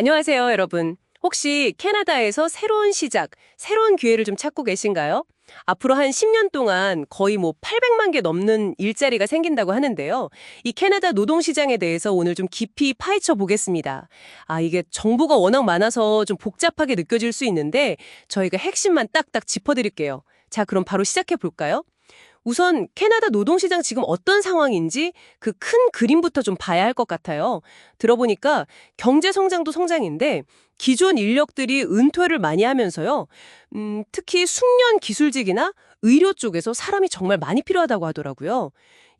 안녕하세요, 여러분. 혹시 캐나다에서 새로운 시작, 새로운 기회를 좀 찾고 계신가요? 앞으로 한 10년 동안 거의 뭐 800만 개 넘는 일자리가 생긴다고 하는데요. 이 캐나다 노동시장에 대해서 오늘 좀 깊이 파헤쳐 보겠습니다. 아, 이게 정보가 워낙 많아서 좀 복잡하게 느껴질 수 있는데 저희가 핵심만 딱딱 짚어드릴게요. 자, 그럼 바로 시작해 볼까요? 우선 캐나다 노동시장 지금 어떤 상황인지 그 큰 그림부터 좀 봐야 할 것 같아요. 들어보니까 경제 성장도 성장인데 기존 인력들이 은퇴를 많이 하면서요. 음, 특히 숙련 기술직이나 의료 쪽에서 사람이 정말 많이 필요하다고 하더라고요.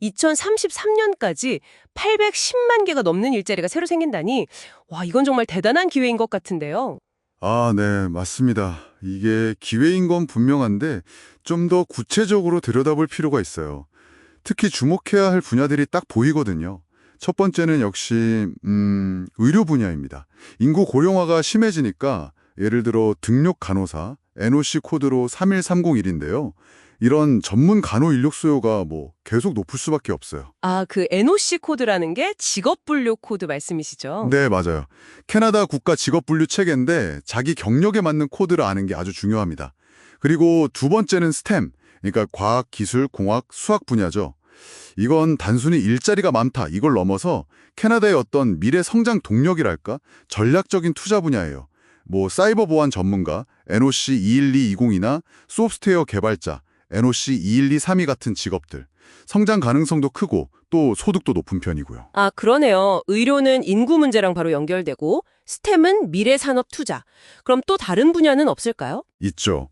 2033년까지 810만 개가 넘는 일자리가 새로 생긴다니 와, 이건 정말 대단한 기회인 것 같은데요. 아, 네, 맞습니다. 이게 기회인 건 분명한데 좀 더 구체적으로 들여다볼 필요가 있어요. 특히 주목해야 할 분야들이 딱 보이거든요. 첫 번째는 역시 음, 의료 분야입니다. 인구 고령화가 심해지니까 예를 들어 등록 간호사 NOC 코드로 31301인데요. 이런 전문 간호 인력 수요가 뭐 계속 높을 수밖에 없어요. 아, 그 NOC 코드라는 게 직업 분류 코드 말씀이시죠? 네, 맞아요. 캐나다 국가 직업 분류 체계인데 자기 경력에 맞는 코드를 아는 게 아주 중요합니다. 그리고 두 번째는 STEM, 그러니까 과학, 기술, 공학, 수학 분야죠. 이건 단순히 일자리가 많다 이걸 넘어서 캐나다의 어떤 미래 성장 동력이랄까? 전략적인 투자 분야예요. 뭐 사이버 보안 전문가, NOC 21220이나 소프트웨어 개발자, NOC 21232 같은 직업들. 성장 가능성도 크고 또 소득도 높은 편이고요. 아, 그러네요. 의료는 인구 문제랑 바로 연결되고 스템은 미래 산업 투자. 그럼 또 다른 분야는 없을까요? 있죠.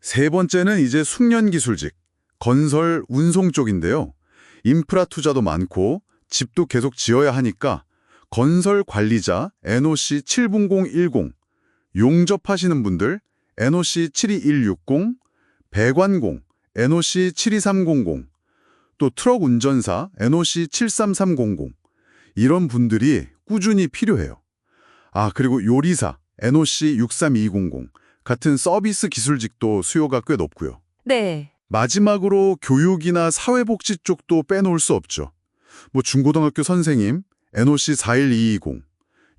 세 번째는 이제 숙련 기술직, 건설, 운송 쪽인데요. 인프라 투자도 많고 집도 계속 지어야 하니까 건설 관리자 NOC 70010, 용접하시는 분들 NOC 72160, 배관공 NOC 72300, 또 트럭 운전사 NOC 73300 이런 분들이 꾸준히 필요해요. 아, 그리고 요리사 NOC 63200 같은 서비스 기술직도 수요가 꽤 높고요. 네. 마지막으로 교육이나 사회복지 쪽도 빼놓을 수 없죠. 뭐 중고등학교 선생님, NOC 41220,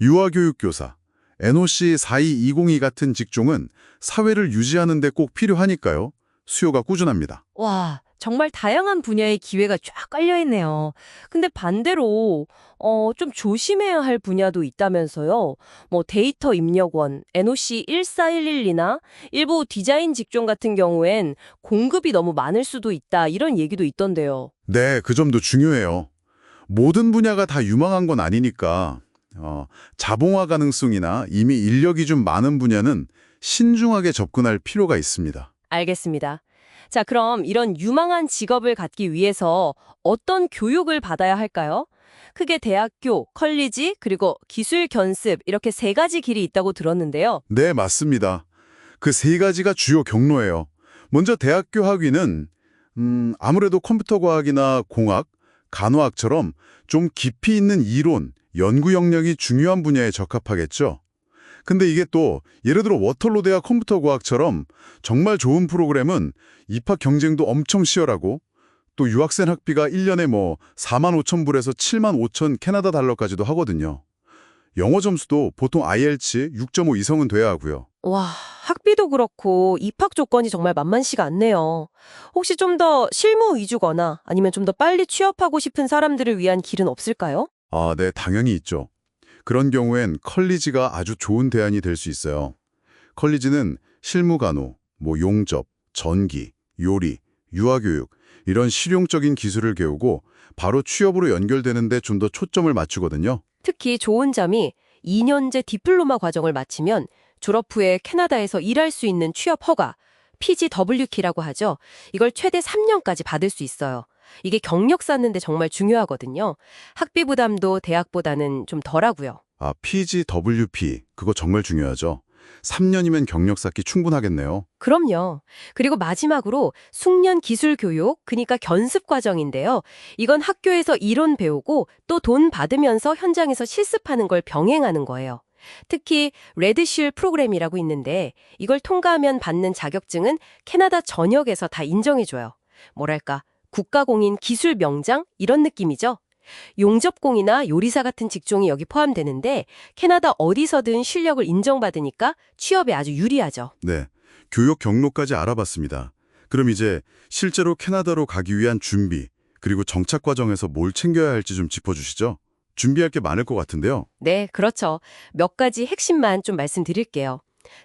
유아교육교사, NOC 42202 같은 직종은 사회를 유지하는 데 꼭 필요하니까요. 수요가 꾸준합니다. 와, 정말 다양한 분야의 기회가 쫙 깔려 있네요. 근데 반대로 어, 좀 조심해야 할 분야도 있다면서요. 뭐 데이터 입력원, NOC 14112나 일부 디자인 직종 같은 경우엔 공급이 너무 많을 수도 있다. 이런 얘기도 있던데요. 네, 그 점도 중요해요. 모든 분야가 다 유망한 건 아니니까 어, 자봉화 가능성이나 이미 인력이 좀 많은 분야는 신중하게 접근할 필요가 있습니다. 알겠습니다. 자, 그럼 이런 유망한 직업을 갖기 위해서 어떤 교육을 받아야 할까요? 크게 대학교, 컬리지, 그리고 기술 견습 이렇게 세 가지 길이 있다고 들었는데요. 네, 맞습니다. 그 세 가지가 주요 경로예요. 먼저 대학교 학위는 음, 아무래도 컴퓨터 과학이나 공학, 간호학처럼 좀 깊이 있는 이론, 연구 영역이 중요한 분야에 적합하겠죠. 근데 이게 또 예를 들어 워털로 대학 컴퓨터 과학처럼 정말 좋은 프로그램은 입학 경쟁도 엄청 치열하고 또 유학생 학비가 1년에 뭐 4만 5천 불에서 7만 5천 캐나다 달러까지도 하거든요. 영어 점수도 보통 IELTS 6.5 이상은 돼야 하고요. 와, 학비도 그렇고 입학 조건이 정말 만만치가 않네요. 혹시 좀 더 실무 위주거나 아니면 좀 더 빨리 취업하고 싶은 사람들을 위한 길은 없을까요? 아, 네, 당연히 있죠. 그런 경우엔 컬리지가 아주 좋은 대안이 될 수 있어요. 컬리지는 실무간호, 뭐 용접, 전기, 요리, 유아교육 이런 실용적인 기술을 배우고 바로 취업으로 연결되는데 좀 더 초점을 맞추거든요. 특히 좋은 점이 2년제 디플로마 과정을 마치면 졸업 후에 캐나다에서 일할 수 있는 취업 허가, PGWK라고 하죠. 이걸 최대 3년까지 받을 수 있어요. 이게 경력 쌓는데 정말 중요하거든요. 학비 부담도 대학보다는 좀 덜하고요. 아, PGWP 그거 정말 중요하죠. 3년이면 경력 쌓기 충분하겠네요. 그럼요. 그리고 마지막으로 숙련 기술 교육, 그러니까 견습 과정인데요. 이건 학교에서 이론 배우고 또 돈 받으면서 현장에서 실습하는 걸 병행하는 거예요. 특히 레드실 프로그램이라고 있는데 이걸 통과하면 받는 자격증은 캐나다 전역에서 다 인정해줘요. 뭐랄까 국가공인 기술 명장 이런 느낌이죠. 용접공이나 요리사 같은 직종이 여기 포함되는데 캐나다 어디서든 실력을 인정받으니까 취업에 아주 유리하죠. 네, 교육 경로까지 알아봤습니다. 그럼 이제 실제로 캐나다로 가기 위한 준비, 그리고 정착 과정에서 뭘 챙겨야 할지 좀 짚어주시죠. 준비할 게 많을 것 같은데요. 네, 그렇죠. 몇 가지 핵심만 좀 말씀드릴게요.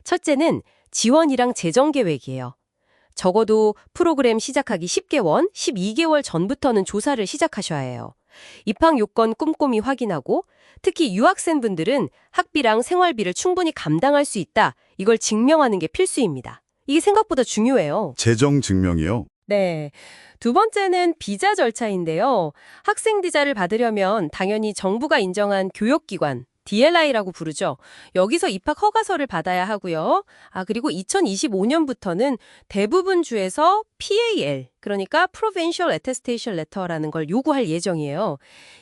첫째는 지원이랑 재정 계획이에요. 적어도 프로그램 시작하기 10개월, 12개월 전부터는 조사를 시작하셔야 해요. 입학 요건 꼼꼼히 확인하고 특히 유학생분들은 학비랑 생활비를 충분히 감당할 수 있다. 이걸 증명하는 게 필수입니다. 이게 생각보다 중요해요. 재정 증명이요. 네. 두 번째는 비자 절차인데요. 학생 비자를 받으려면 당연히 정부가 인정한 교육기관, DLI라고 부르죠. 여기서 입학 허가서를 받아야 하고요. 아, 그리고 2025년부터는 대부분 주에서 PAL, 그러니까 Provincial Attestation Letter라는 걸 요구할 예정이에요.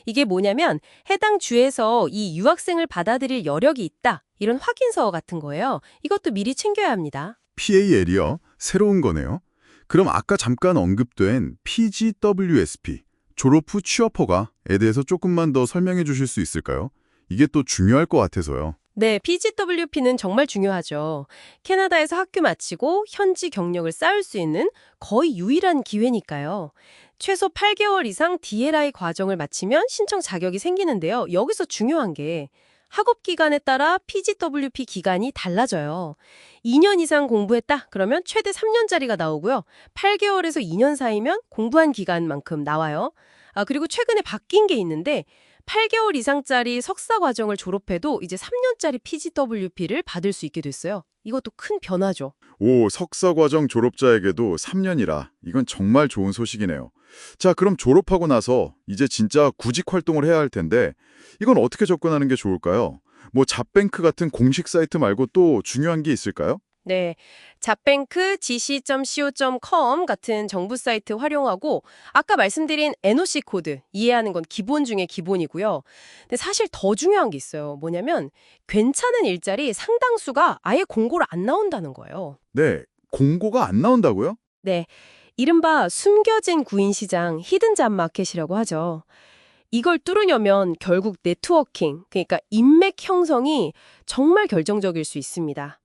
이게 뭐냐면 해당 주에서 이 유학생을 받아들일 여력이 있다. 이런 확인서 같은 거예요. 이것도 미리 챙겨야 합니다. PAL이요? 새로운 거네요. 그럼 아까 잠깐 언급된 PGWSP, 졸업 후 취업 허가에 대해서 조금만 더 설명해 주실 수 있을까요? 이게 또 중요할 것 같아서요. 네, PGWP는 정말 중요하죠. 캐나다에서 학교 마치고 현지 경력을 쌓을 수 있는 거의 유일한 기회니까요. 최소 8개월 이상 DLI 과정을 마치면 신청 자격이 생기는데요. 여기서 중요한 게 학업 기간에 따라 PGWP 기간이 달라져요. 2년 이상 공부했다? 그러면 최대 3년짜리가 나오고요. 8개월에서 2년 사이면 공부한 기간만큼 나와요. 아, 그리고 최근에 바뀐 게 있는데 8개월 이상짜리 석사 과정을 졸업해도 이제 3년짜리 PGWP를 받을 수 있게 됐어요. 이것도 큰 변화죠. 오, 석사 과정 졸업자에게도 3년이라. 이건 정말 좋은 소식이네요. 자, 그럼 졸업하고 나서 이제 진짜 구직 활동을 해야 할 텐데 이건 어떻게 접근하는 게 좋을까요? 뭐 잡뱅크 같은 공식 사이트 말고 또 중요한 게 있을까요? 네. 잡뱅크, gc.co.com 같은 정부 사이트 활용하고 아까 말씀드린 NOC 코드 이해하는 건 기본 중에 기본이고요. 근데 사실 더 중요한 게 있어요. 뭐냐면 괜찮은 일자리 상당수가 아예 공고를 안 나온다는 거예요. 네, 공고가 안 나온다고요? 네. 이른바 숨겨진 구인 시장, 히든 잡 마켓이라고 하죠. 이걸 뚫으려면 결국 네트워킹, 그러니까 인맥 형성이 정말 결정적일 수 있습니다.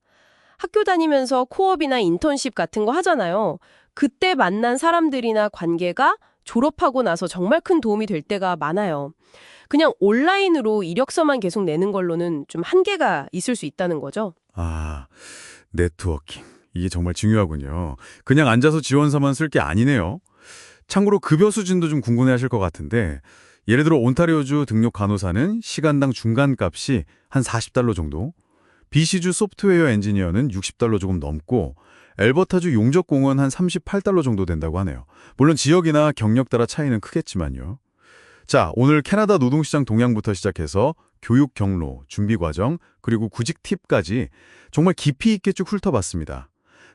학교 다니면서 코업이나 인턴십 같은 거 하잖아요. 그때 만난 사람들이나 관계가 졸업하고 나서 정말 큰 도움이 될 때가 많아요. 그냥 온라인으로 이력서만 계속 내는 걸로는 좀 한계가 있을 수 있다는 거죠. 아, 네트워킹. 이게 정말 중요하군요. 그냥 앉아서 지원서만 쓸 게 아니네요. 참고로 급여 수준도 좀 궁금해하실 것 같은데 예를 들어 온타리오주 등록 간호사는 시간당 중간값이 한 40달러 정도, BC주 소프트웨어 엔지니어는 60달러 조금 넘고 엘버타주 용접공은 한 38달러 정도 된다고 하네요. 물론 지역이나 경력 따라 차이는 크겠지만요. 자, 오늘 캐나다 노동시장 동향부터 시작해서 교육 경로, 준비 과정, 그리고 구직 팁까지 정말 깊이 있게 쭉 훑어봤습니다.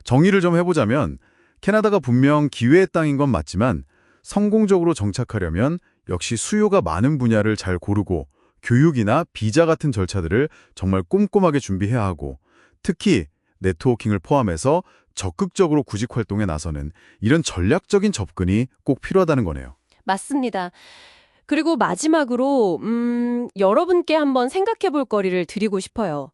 정의를 좀 해보자면 캐나다가 분명 기회의 땅인 건 맞지만 성공적으로 정착하려면 역시 수요가 많은 분야를 잘 고르고 교육이나 비자 같은 절차들을 정말 꼼꼼하게 준비해야 하고 특히 네트워킹을 포함해서 적극적으로 구직 활동에 나서는 이런 전략적인 접근이 꼭 필요하다는 거네요. 맞습니다. 그리고 마지막으로 음, 여러분께 한번 생각해 볼 거리를 드리고 싶어요.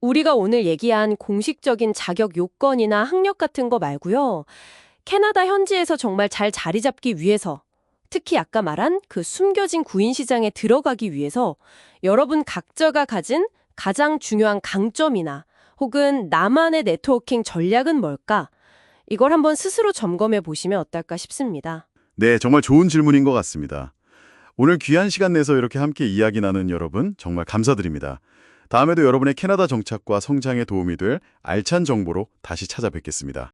우리가 오늘 얘기한 공식적인 자격 요건이나 학력 같은 거 말고요. 캐나다 현지에서 정말 잘 자리 잡기 위해서 특히 아까 말한 그 숨겨진 구인 시장에 들어가기 위해서 여러분 각자가 가진 가장 중요한 강점이나 혹은 나만의 네트워킹 전략은 뭘까? 이걸 한번 스스로 점검해 보시면 어떨까 싶습니다. 네, 정말 좋은 질문인 것 같습니다. 오늘 귀한 시간 내서 이렇게 함께 이야기 나눈 여러분 정말 감사드립니다. 다음에도 여러분의 캐나다 정착과 성장에 도움이 될 알찬 정보로 다시 찾아뵙겠습니다.